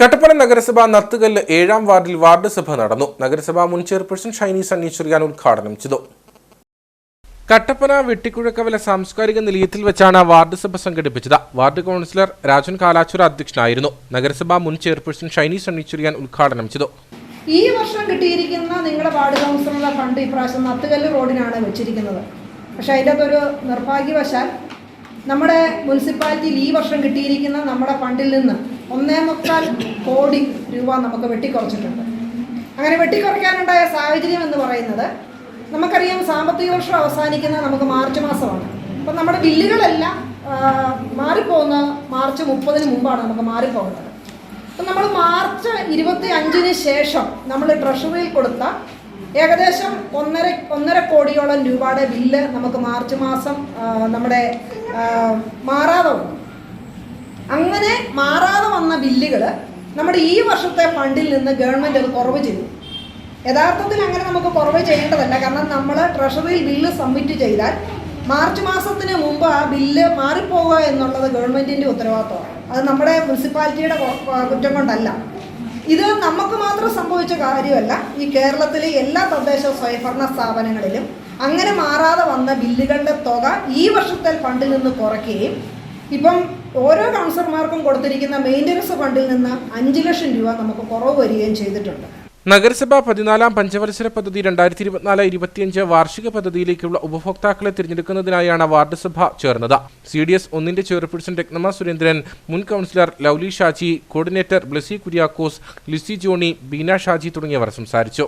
കട്ടപ്പന നഗരസഭ നത്തുകല്ല് ഏഴാം വാർഡിൽ വാർഡ് സഭ നടന്നു. നഗരസഭ മുൻ ചെയർപേഴ്സൺ ഷൈനി സണ്ണി ചെറിയാൻ ഉദ്ഘാടനം ചെയ്തു. കട്ടപ്പന വെട്ടിക്കുഴക്കവല സാംസ്കാരിക നിലയത്തിൽ വെച്ചാണ് വാർഡ് സഭ സംഘടിപ്പിച്ചത്. വാർഡ് കൗൺസിലർ രാജൻ കാലാച്ചുര അധ്യക്ഷനായിരുന്നു. നഗരസഭ മുൻ ചെയർപേഴ്സൺ ഷൈനി സണ്ണി ചെറിയാൻ ഉദ്ഘാടനം ചെയ്തു. ഈ വർഷം കിട്ടിയിരിക്കുന്ന നിങ്ങളുടെ വാർഡ് കൗൺസിലറുടെ ഫണ്ട് ഇപ്രാവശ്യം നത്തുകല്ല് റോഡിനാണ് വെച്ചിരിക്കുന്നത്. പക്ഷേ അതിന്റെ ഒരു നിർഭാഗ്യവശാൽ നമ്മുടെ മുനിസിപ്പാലിറ്റിയിൽ ഈ വർഷം കിട്ടിയിരിക്കുന്ന നമ്മുടെ ഫണ്ടിൽ നിന്ന് ഒന്നേ മുക്കാൽ കോടി രൂപ നമുക്ക് വെട്ടിക്കുറച്ചിട്ടുണ്ട്. അങ്ങനെ വെട്ടിക്കുറയ്ക്കാനുണ്ടായ സാഹചര്യം എന്ന് പറയുന്നത് നമുക്കറിയാം സാമ്പത്തിക വർഷം അവസാനിക്കുന്നത് നമുക്ക് മാർച്ച് മാസമാണ്. അപ്പം നമ്മുടെ ബില്ലുകളെല്ലാം മാറിപ്പോകുന്ന മാർച്ച് മുപ്പതിന് മുമ്പാണ് നമുക്ക് മാറിപ്പോകുന്നത്. അപ്പം നമ്മൾ മാർച്ച് ഇരുപത്തി അഞ്ചിന് ശേഷം നമ്മൾ ട്രഷറിയിൽ കൊടുത്ത ഏകദേശം ഒന്നര ഒന്നര കോടിയോളം രൂപയുടെ ബില്ല് നമുക്ക് മാർച്ച് മാസം നമ്മുടെ മാറാതെ അങ്ങനെ മാറാതെ വന്ന നമ്മുടെ ഈ വർഷത്തെ ഫണ്ടിൽ നിന്ന് ഗവൺമെന്റ് അത് കുറവ് ചെയ്തു. യഥാർത്ഥത്തിൽ അങ്ങനെ നമുക്ക് കുറവ് ചെയ്യേണ്ടതല്ല. കാരണം നമ്മൾ ട്രഷറിയിൽ ബില്ല് സബ്മിറ്റ് ചെയ്താൽ മാർച്ച് മാസത്തിന് മുമ്പ് ആ ബില്ല് മാറിപ്പോവുക എന്നുള്ളത് ഗവൺമെന്റിന്റെ ഉത്തരവാദിത്വമാണ് അത് നമ്മുടെ മുനിസിപ്പാലിറ്റിയുടെ കുറ്റം കൊണ്ടല്ല. ഇത് നമുക്ക് മാത്രം സംഭവിച്ച കാര്യമല്ല. ഈ കേരളത്തിലെ എല്ലാ തദ്ദേശ സ്വയംഭരണ സ്ഥാപനങ്ങളിലും അങ്ങനെ മാറാതെ വന്ന ബില്ലുകളുടെ തുക ഈ വർഷത്തെ ഫണ്ടിൽ നിന്ന് കുറയ്ക്കുകയും ഇപ്പം ഓരോ കൗൺസിലർമാർക്കും കൊടുത്തിരിക്കുന്ന മെയിന്റനൻസ് ഫണ്ടിൽ നിന്ന് അഞ്ച് ലക്ഷം രൂപ നമുക്ക് കുറവ് വരികയും ചെയ്തിട്ടുണ്ട്. നഗരസഭ പതിനാലാം പഞ്ചവത്സര പദ്ധതി രണ്ടായിരത്തി ഇരുപത്തിനാല് ഇരുപത്തിയഞ്ച് വാർഷിക പദ്ധതിയിലേക്കുള്ള ഉപഭോക്താക്കളെ തിരഞ്ഞെടുക്കുന്നതിനായാണ് വാർഡ് സഭ ചേർന്നത്. സി ഡി എസ് ഒന്നിന്റെ ചെയർപേഴ്സൺ രത്നമ സുരേന്ദ്രൻ മുൻ കൗൺസിലർ ലൗലി ഷാജി കോർഡിനേറ്റർ ബ്ലസി കുര്യാക്കോസ് ലിസി ജോണി ബീന ഷാജി തുടങ്ങിയവർ സംസാരിച്ചു.